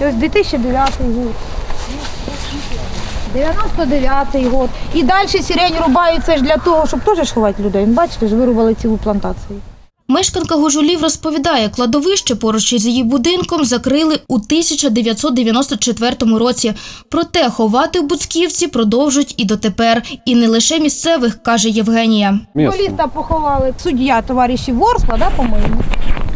Ось 2009 год. 99 год. І далі сирень рубають це ж для того, щоб теж ховати людей. Бачите ж, вирубали цілу плантацію. Мешканка Гожулів розповідає, кладовище поруч із її будинком закрили у 1994 році. Проте ховати в Буцківці продовжують і дотепер. І не лише місцевих, каже Євгенія. Футболіста поховали суддя товариші Ворскла, да, по-моєму.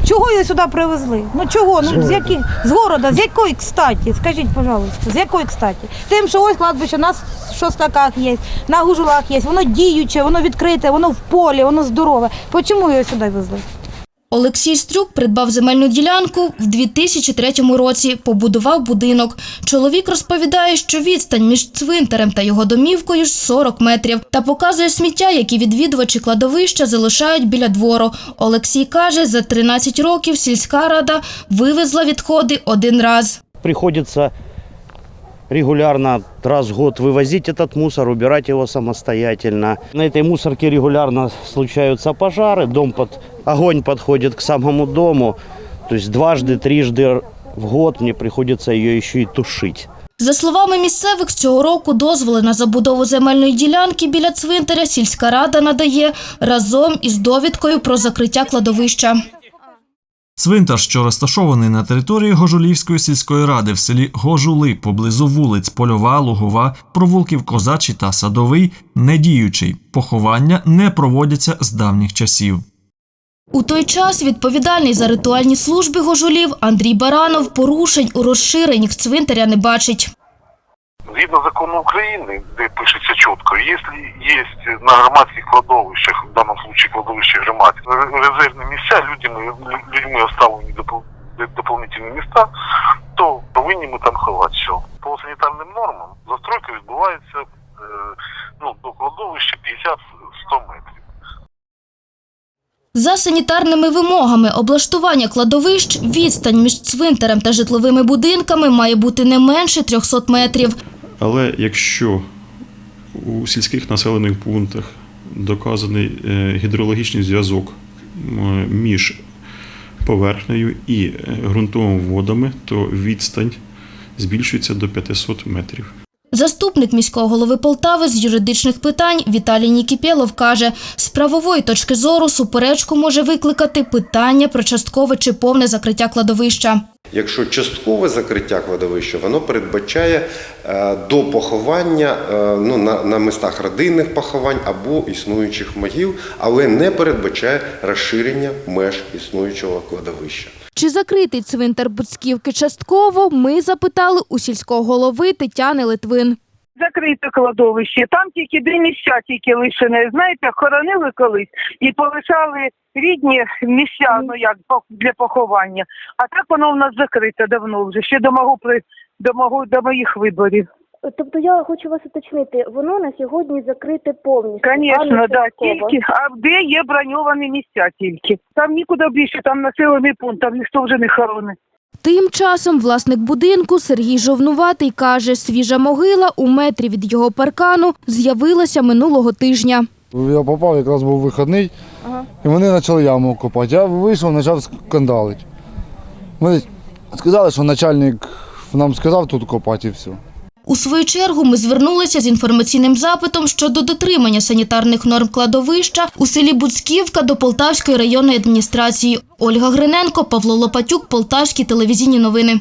Чого його сюди привезли? Ну чого? Ну з які з города, з якої кстаті? Скажіть, пожалуйста, з якої кстаті? Тим, що ось кладбище на шостаках є, на гужулах є, воно діюче, воно відкрите, воно в полі, воно здорове. Почому його сюди везли? Олексій Стрюк придбав земельну ділянку в 2003 році, побудував будинок. Чоловік розповідає, що відстань між цвинтарем та його домівкою ж 40 метрів та показує сміття, які відвідувачі кладовища залишають біля двору. Олексій каже, за 13 років сільська рада вивезла відходи один раз. Приходится регулярно раз в год вывозить этот мусор, убирать его самостоятельно. На этой мусорке регулярно случаются пожары, дом под... огонь подходит к самому дому. То есть дважды, трижды в год мне приходится ее еще и тушить. За словами місцевих, з цього року дозволи на забудову земельної ділянки біля цвинтаря сільська рада надає разом із довідкою про закриття кладовища. Цвинтар, що розташований на території Гожулівської сільської ради в селі Гожули поблизу вулиць Польова, Лугова, провулків Козачі та Садовий, недіючий. Поховання не проводяться з давніх часів. У той час відповідальний за ритуальні служби гожулів Андрій Баранов порушень у розширеннях цвинтаря не бачить. Згідно закону України, де пишеться чітко, якщо є на громадських кладовищах, в даному випадку кладовище громадських, резервні місця, людьми, людьми оставлені допол- дополнительні міста, то повинні ми там ховати все. По санітарним нормам застройка відбувається е, ну, до кладовища 50-100 метрів. За санітарними вимогами облаштування кладовищ відстань між цвинтарем та житловими будинками має бути не менше 300 метрів. Але якщо у сільських населених пунктах доказаний е, гідрологічний зв'язок між поверхнею і е, ґрунтовими водами, то відстань збільшується до 500 метрів. Заступник міського голови Полтави з юридичних питань Віталій Нікіпєлов каже, з правової точки зору суперечку може викликати питання про часткове чи повне закриття кладовища. Якщо часткове закриття кладовища, воно передбачає е, до поховання е, ну, на, на містах родинних поховань або існуючих могил, але не передбачає розширення меж існуючого кладовища. Чи закритий цвинтар Буцьківки частково, ми запитали у сільського голови Тетяни Литвин. Закрите кладовище. Там тільки дві місця тільки лишені. Знаєте, хоронили колись і полишали рідні місця, ну як для поховання. А так воно в нас закрите давно вже, ще до мого до мого до моїх виборів. Тобто я хочу вас уточнити, воно на сьогодні закрите повністю. Звісно, да, тільки а де є броньовані місця тільки. Там нікуди більше, там населений пункт, там ніхто вже не хоронить. Тим часом власник будинку Сергій Жовнуватий каже, свіжа могила у метрі від його паркану з'явилася минулого тижня. Я попав, якраз був вихідний, і вони почали яму копати. Я вийшов, почав скандалити. Ми сказали, що начальник нам сказав тут копати і все. У свою чергу ми звернулися з інформаційним запитом щодо дотримання санітарних норм кладовища у селі Буцьківка до Полтавської районної адміністрації. Ольга Гриненко, Павло Лопатюк, Полтавські телевізійні новини.